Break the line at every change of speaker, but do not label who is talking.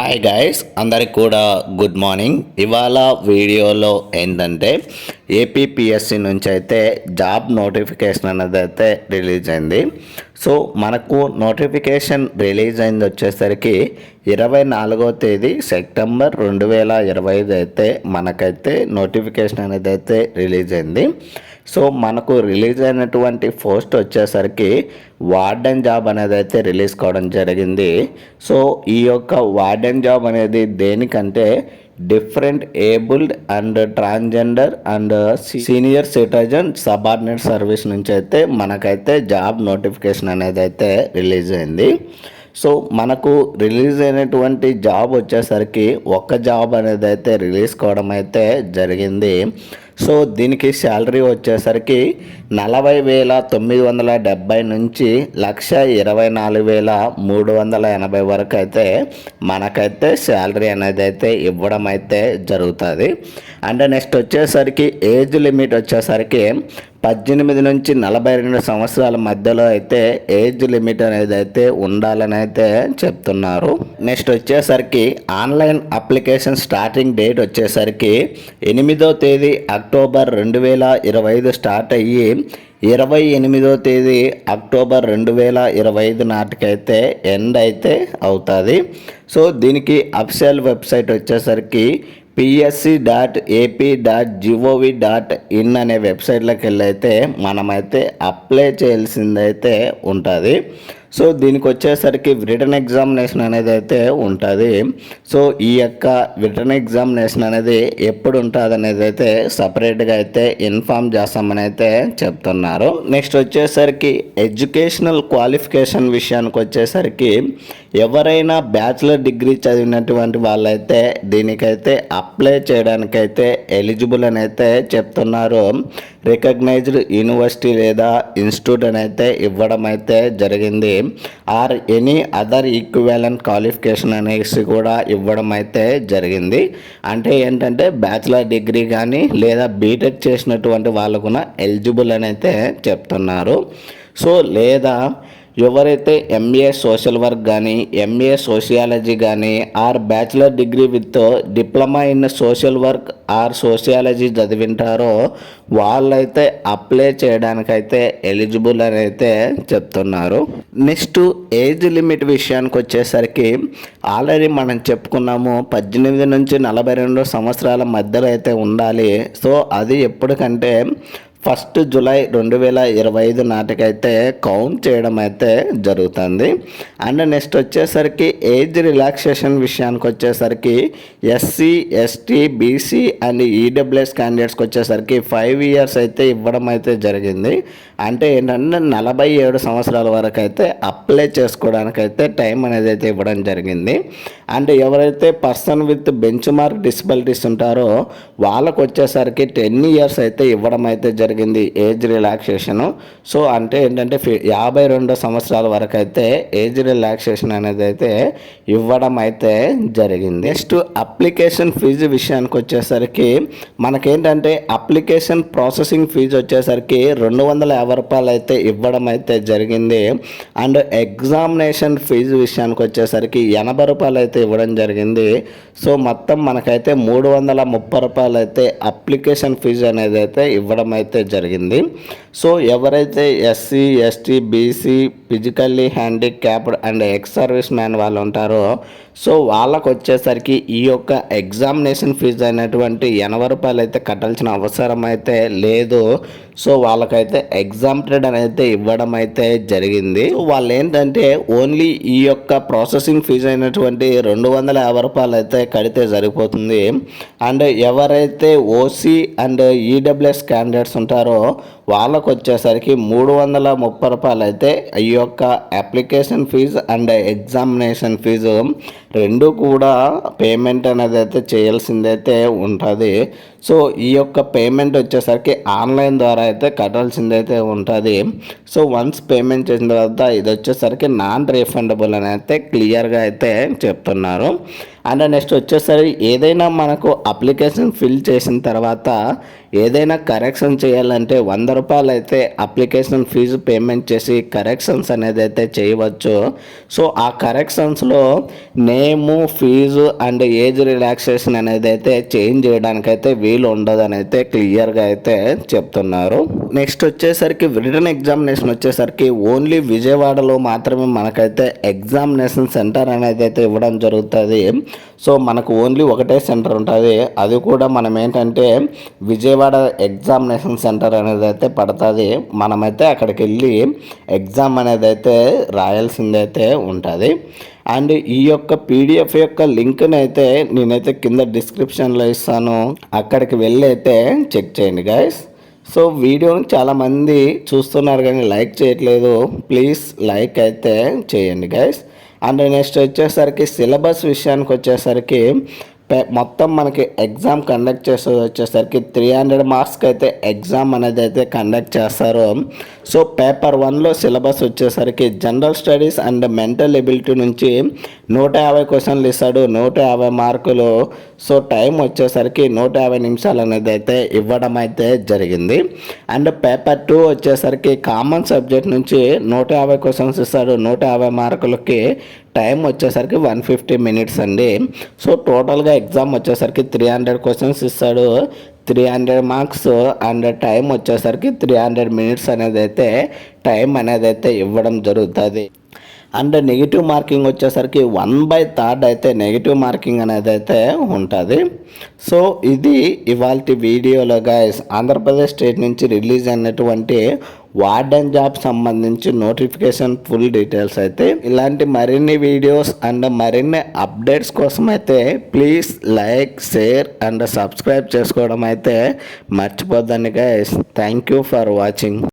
Hi guys అందరికి కూడా good morning ఇవాళ వీడియోలో ఏంటంటే ఏపీపీఎస్సి నుంచి అయితే జాబ్ నోటిఫికేషన్ అనేది అయితే రిలీజ్ అయింది. సో మనకు నోటిఫికేషన్ రిలీజ్ అయింది వచ్చేసరికి ఇరవై నాలుగో తేదీ సెప్టెంబర్ రెండు వేల ఇరవై ఐదు అయితే మనకైతే నోటిఫికేషన్ అనేది అయితే రిలీజ్ అయింది. సో మనకు రిలీజ్ అయినటువంటి పోస్ట్ వచ్చేసరికి వార్డెన్ జాబ్ అనేది అయితే రిలీజ్ కావడం జరిగింది. సో ఈ యొక్క వార్డెన్ జాబ్ అనేది దేనికంటే different abled and transgender and senior citizen subordinate service నుంచి అయితే మనకైతే జాబ్ నోటిఫికేషన్ అనేది అయితే రిలీజ్ అయింది. సో మనకు రిలీజ్ అయినటువంటి జాబ్ వచ్చేసరికి ఒక్క జాబ్ అనేది అయితే రిలీజ్ కావడం అయితే జరిగింది. సో దీనికి శాలరీ వచ్చేసరికి నలభై వేల తొమ్మిది వందల డెబ్బై నుంచి లక్ష ఇరవై నాలుగు వేల మూడు వందల ఎనభై వరకు అయితే మనకైతే శాలరీ అనేది అయితే ఇవ్వడం అయితే జరుగుతుంది. అండ్ నెక్స్ట్ వచ్చేసరికి ఏజ్ లిమిట్ వచ్చేసరికి పద్దెనిమిది నుంచి నలభై రెండు సంవత్సరాల మధ్యలో అయితే ఏజ్ లిమిట్ అనేది అయితే ఉండాలని అయితే చెప్తున్నారు. నెక్స్ట్ వచ్చేసరికి ఆన్లైన్ అప్లికేషన్ స్టార్టింగ్ డేట్ వచ్చేసరికి ఎనిమిదో తేదీ అక్టోబర్ రెండు వేల ఇరవై ఐదు స్టార్ట్ అయ్యి ఇరవై ఎనిమిదో తేదీ అక్టోబర్ రెండు వేల ఇరవై ఐదు నాటికైతే ఎండ్ అయితే అవుతుంది. సో దీనికి అఫిషియల్ వెబ్సైట్ వచ్చేసరికి PSC dot AP dot GOV dot in అనే వెబ్సైట్లోకి వెళ్ళైతే మనమైతే అప్లై చేయాల్సిందైతే ఉంటుంది. సో దీనికి వచ్చేసరికి రిటర్న్ ఎగ్జామినేషన్ అనేది అయితే ఉంటుంది. సో ఈ యొక్క రిటర్న్ ఎగ్జామినేషన్ అనేది ఎప్పుడు ఉంటుంది అనేది అయితే సపరేట్గా అయితే ఇన్ఫామ్ చేస్తామని అయితే చెప్తున్నారు. నెక్స్ట్ వచ్చేసరికి ఎడ్యుకేషనల్ క్వాలిఫికేషన్ విషయానికి వచ్చేసరికి ఎవరైనా బ్యాచిలర్ డిగ్రీ చదివినటువంటి వాళ్ళైతే దీనికైతే అప్లై చేయడానికైతే ఎలిజిబుల్ అని అయితే చెప్తున్నారు. రికగ్నైజ్డ్ యూనివర్సిటీ లేదా ఇన్స్టిట్యూట్ అని అయితే ఇవ్వడం అయితే జరిగింది. Or any other equivalent qualification అనేసి కూడా ఇవ్వడం అయితే జరిగింది. అంటే ఏంటంటే బ్యాచిలర్ డిగ్రీ కానీ లేదా బీటెక్ చేసినటువంటి వాళ్ళకున్న ఎలిజిబుల్ అని అయితే చెప్తున్నారు. సో లేదా ఎవరైతే ఎంఏ సోషల్ వర్క్ కానీ ఎంఏ సోషియాలజీ కానీ or bachelor degree with diploma in social work or sociology చదివింటారో వాళ్ళైతే అప్లై చేయడానికైతే ఎలిజిబుల్ అని అయితే చెప్తున్నారు. నెక్స్ట్ ఏజ్ లిమిట్ విషయానికి వచ్చేసరికి ఆల్రెడీ మనం చెప్పుకున్నాము పద్దెనిమిది నుంచి నలభై రెండు సంవత్సరాల మధ్యలో అయితే ఉండాలి. సో అది ఎప్పటికంటే ఫస్ట్ జూలై రెండు వేల ఇరవై ఐదు నాటికైతే కౌంట్ చేయడం అయితే జరుగుతుంది. అండ్ నెక్స్ట్ వచ్చేసరికి ఏజ్ రిలాక్సేషన్ విషయానికి వచ్చేసరికి SC ST BC and EWS క్యాండిడేట్స్కి వచ్చేసరికి ఫైవ్ ఇయర్స్ అయితే ఇవ్వడం అయితే జరిగింది. అంటే ఏంటంటే నలభై ఏడు సంవత్సరాల వరకు అయితే అప్లై చేసుకోవడానికైతే టైం అనేది అయితే ఇవ్వడం జరిగింది. అండ్ ఎవరైతే person with benchmark disabilities ఉంటారో వాళ్ళకు వచ్చేసరికి టెన్ ఇయర్స్ అయితే ఇవ్వడం అయితే జరిగింది. ఏజ్ రిలాక్సేషను సో అంటే ఏంటంటే ఫి- యాభై రెండు సంవత్సరాల వరకు అయితే ఏజ్ రిలాక్సేషన్ అనేది అయితే ఇవ్వడం అయితే జరిగింది. నెక్స్ట్ అప్లికేషన్ ఫీజు విషయానికి వచ్చేసరికి మనకేంటంటే అప్లికేషన్ ప్రాసెసింగ్ ఫీజు వచ్చేసరికి రెండు వందల యాభై రూపాయలు అయితే ఇవ్వడం అయితే జరిగింది. అండ్ ఎగ్జామినేషన్ ఫీజు విషయానికి వచ్చేసరికి ఎనభై రూపాయలు అయితే ఇవ్వడం జరిగింది. సో మొత్తం మనకైతే మూడు వందల ముప్పై రూపాయలు అయితే అప్లికేషన్ ఫీజు అనేది అయితే ఇవ్వడం అయితే జరిగింది. సో ఎవరైతే SC ST BC physically handicapped and ex serviceman వాళ్ళు ఉంటారో సో వాళ్ళకు వచ్చేసరికి ఈ యొక్క ఎగ్జామినేషన్ ఫీజు అయినటువంటి ఎనభై రూపాయలు అయితే కట్టాల్సిన అవసరం అయితే లేదు. సో వాళ్ళకైతే ఎగ్జామ్టెడ్ అనేది ఇవ్వడం అయితే జరిగింది. వాళ్ళు ఏంటంటే ఓన్లీ ఈ యొక్క ప్రాసెసింగ్ ఫీజు అయినటువంటి రెండు వందల యాభై రూపాయలు అయితే కడితే సరిపోతుంది. అండ్ ఎవరైతే ఓసీ అండ్ ఈడబ్ల్యూఎస్ క్యాండిడేట్స్ ఉంటారో వాళ్ళకు వచ్చేసరికి మూడు వందల ముప్పై రూపాయలు అయితే ఈ యొక్క application fee and examination fee రెండు కూడా పేమెంట్ అనేది అయితే చేయాల్సిందైతే ఉంటుంది. సో ఈ యొక్క పేమెంట్ వచ్చేసరికి ఆన్లైన్ ద్వారా అయితే కట్టాల్సింది అయితే ఉంటుంది. సో వన్స్ పేమెంట్ చేసిన తర్వాత ఇది వచ్చేసరికి నాన్ రీఫండబుల్ అని అయితే క్లియర్గా అయితే చెప్తున్నారు. అండ్ నెక్స్ట్ వచ్చేసరికి ఏదైనా మనకు అప్లికేషన్ ఫిల్ చేసిన తర్వాత ఏదైనా కరెక్షన్ చేయాలంటే వంద రూపాయలు అయితే అప్లికేషన్ ఫీజు పేమెంట్ చేసి కరెక్షన్స్ అనేది అయితే చేయవచ్చు. సో ఆ కరెక్షన్స్లో name fee and age relaxation అనేది అయితే చేంజ్ చేయడానికైతే వీలు ఉండదని అయితే క్లియర్గా అయితే చెప్తున్నారు. నెక్స్ట్ వచ్చేసరికి రిటర్న్ ఎగ్జామినేషన్ వచ్చేసరికి ఓన్లీ విజయవాడలో మాత్రమే మనకైతే ఎగ్జామినేషన్ సెంటర్ అనేది అయితే ఇవ్వడం జరుగుతుంది. సో మనకు ఓన్లీ ఒకటే సెంటర్ ఉంటుంది. అది కూడా మనం ఏంటంటే విజయవాడ ఎగ్జామినేషన్ సెంటర్ అనేది అయితే పడుతుంది. మనమైతే అక్కడికి వెళ్ళి ఎగ్జామ్ అనేది అయితే రాయాల్సిందైతే ఉంటుంది. అండ్ ఈ యొక్క పీడిఎఫ్ యొక్క లింక్ని అయితే నేనైతే కింద డిస్క్రిప్షన్లో ఇస్తాను. అక్కడికి వెళ్ళి అయితే చెక్ చేయండి గాయస్ సో వీడియోని చాలామంది చూస్తున్నారు కానీ లైక్ చేయట్లేదు. ప్లీజ్ లైక్ అయితే చేయండి గాయస్ అండ్ నెక్స్ట్ వచ్చేసరికి సిలబస్ విషయానికి వచ్చేసరికి మొత్తం మనకి ఎగ్జామ్ కండక్ట్ చేసేది వచ్చేసరికి త్రీ హండ్రెడ్ మార్క్స్కి అయితే ఎగ్జామ్ అనేది అయితే కండక్ట్ చేస్తారు. సో పేపర్ వన్లో సిలబస్ వచ్చేసరికి general studies and mental ability నుంచి నూట యాభై క్వశ్చన్లు ఇస్తాడు. నూట యాభై మార్కులు సో టైం వచ్చేసరికి నూట యాభై నిమిషాలు అనేది అయితే ఇవ్వడం అయితే జరిగింది. అండ్ పేపర్ టూ వచ్చేసరికి కామన్ సబ్జెక్ట్ నుంచి నూట యాభై క్వశ్చన్స్ ఇస్తాడు. నూట యాభై మార్కులకి టైం వచ్చేసరికి వన్ ఫిఫ్టీ మినిట్స్ అండి. సో టోటల్గా ఎగ్జామ్ వచ్చేసరికి త్రీ హండ్రెడ్ క్వశ్చన్స్ ఇస్తాడు. Three hundred marks and time వచ్చేసరికి త్రీ హండ్రెడ్ మినిట్స్ అనేది అయితే టైం అనేది అయితే ఇవ్వడం జరుగుతుంది. అండ్ నెగిటివ్ మార్కింగ్ వచ్చేసరికి వన్ బై థర్డ్ అయితే నెగిటివ్ మార్కింగ్ అనేది అయితే ఉంటుంది. సో ఇది ఇవాళ వీడియోలో గైస్ ఆంధ్రప్రదేశ్ స్టేట్ నుంచి రిలీజ్ అయినటువంటి వార్డెన్ జాబ్ సంబంధించి నోటిఫికేషన్ ఫుల్ డీటెయిల్స్ అయితే ఇలాంటి మరిన్ని వీడియోస్ అండ్ మరిన్ని అప్డేట్స్ కోసం అయితే please like share and subscribe చేసుకోవడం అయితే మర్చిపోద్దండి guys thank you for watching